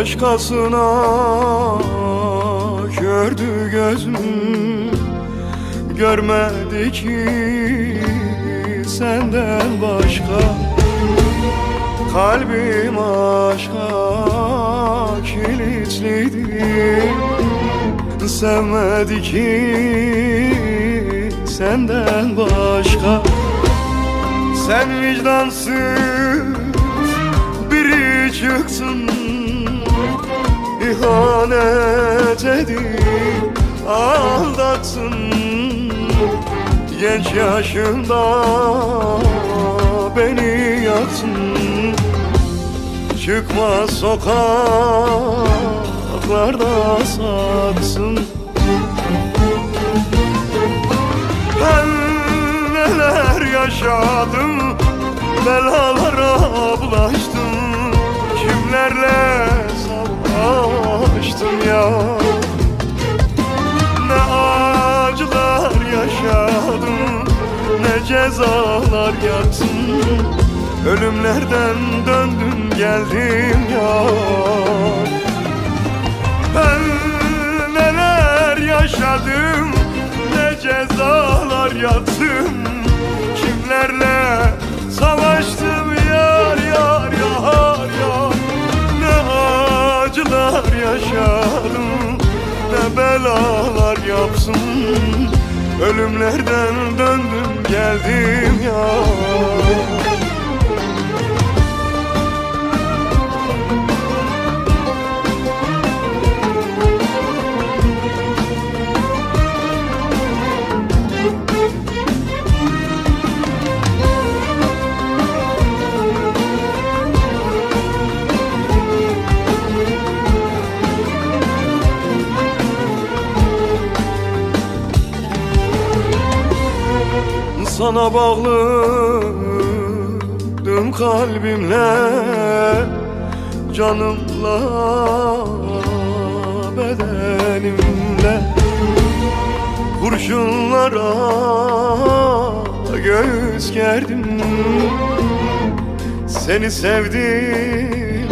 Başkasına gördü gözüm Görmedi ki senden başka. Kalbim aşka kilitliydi. Sevmedi ki senden başka. Sen vicdansız biri çıksın İhanet edip aldatsın Genç yaşında beni yaksın Çıkma sokaklarda satsın Ben neler yaşadım Belalara bulaştım. Kimlerle cezalar yattım Ölümlerden döndüm geldim ya Ben neler yaşadım Ne cezalar yattım Kimlerle savaştım yar yar yar yar. Ne acılar yaşadım Ne belalar yapsın. Ölümlerden döndüm geldim ya Sana bağlıydım kalbimle Canımla bedenimle. Kurşunlara göğüs gerdim Seni sevdim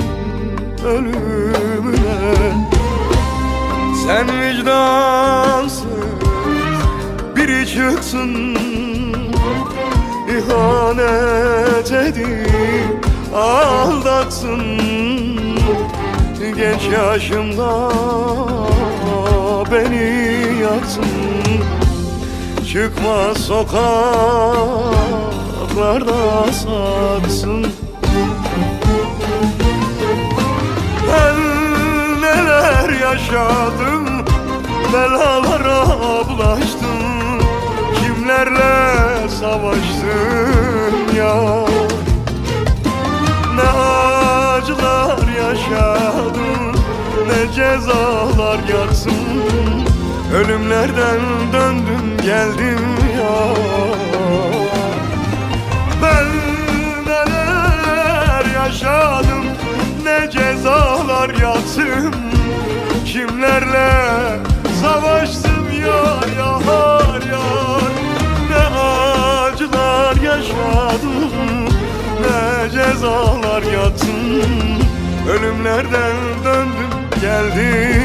ölümüne. Sen vicdansız biri çıksın İhanet edip aldatsın. Genç yaşımda beni yaksın Çıkma sokaklarda satsın Ben neler yaşadım Belalara bulaştım. Kimlerle savaştım ya. Ne acılar yaşadım Ne cezalar yatsın. Ölümlerden döndüm geldim ya. Ben neler yaşadım Ne cezalar yatsın. Kimlerle savaştım yatsın Ölümlerden döndüm geldim